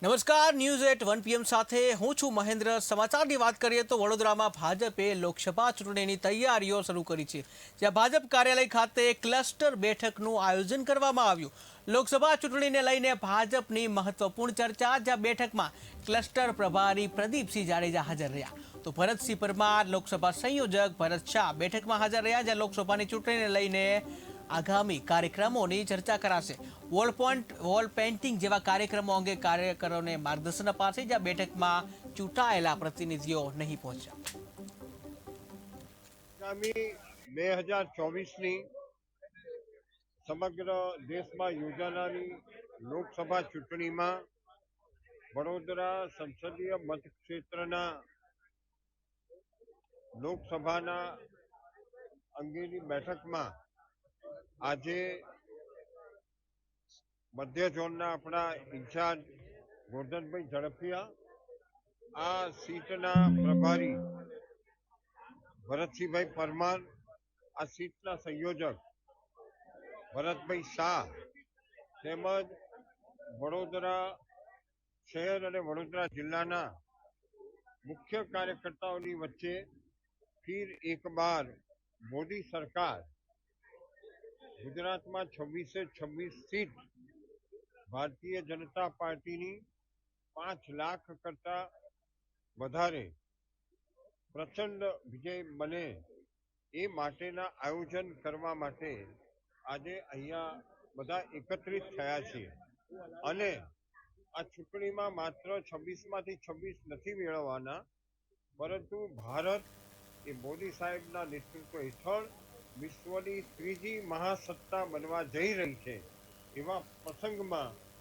નમસ્કાર, news at one PM સાથે હું છું મહેન્દ્ર. સમાચારની વાત કરીએ તો વડોદરામાં ભાજપે લોકસભા ચૂંટણીની તૈયારીઓ શરૂ કરી છે, જ્યાં ભાજપ કાર્યાલય ખાતે ક્લસ્ટર બેઠકનું આયોજન કરવામાં આવ્યું. લોકસભા ચૂંટણીને લઈને ભાજપની મહત્વપૂર્ણ ચર્ચા, જ્યાં બેઠકમાં ક્લસ્ટર પ્રભારી પ્રદીપસિંહ જાડેજા હાજર રહ્યા. તો ભરતસિંહ પરમાર લોકસભા સંયોજક, ભરત શાહ બેઠકમાં હાજર રહ્યા, જ્યાં લોકસભાની ચૂંટણીને લઈને આગામી કાર્યક્રમોની ચર્ચા કરાશે. વોલ પોઈન્ટ વોલ પેઇન્ટિંગ જેવા કાર્યક્રમો અંગે કાર્યકરોને માર્ગદર્શન અપાશે, જ્યાં બેઠકમાં ચૂંટાયેલા પ્રતિનિધિઓ નહીં પહોંચ્યા. આગામી બે હજાર ચોવીસની સમગ્ર દેશમાં યોજાનારી લોકસભા ચૂંટણીમાં વડોદરા સંસદીય મતક્ષેત્રના લોકસભાના અંગેની બેઠકમાં આજે મધ્ય ઝોનના આપણા ઇન્ચાર્જ ગોરધનભાઈ ઝડપિયા આ સીટના પ્રભારી ભરતસિંહભાઈ પરમાર, આ સીટના સંયોજક ભરતભાઈ શાહ તેમજ વડોદરા શહેર અને વડોદરા જિલ્લાના મુખ્ય કાર્યકર્તાઓની વચ્ચે ફીર એક બાર મોદી સરકાર ગુજરાતમાં છવ્વીસે છવ્વીસ સીટ ભારતીય જનતા પાર્ટીની પાંચ લાખ કરતા વધારે પ્રચંડ વિજય બને એ માટેના આયોજન કરવા માટે આજે અહીંયા બધા એકત્રિત થયા છે અને આ ચૂંટણીમાં માત્ર છવ્વીસમાંથી છવ્વીસ નથી મેળવવાના, પરંતુ ભારત એ મોદી સાહેબના નેતૃત્વ હેઠળ વિશ્વની ત્રીજી મહાસત્તા બનવા જઈ રહી છે એવા પ્રસંગમાં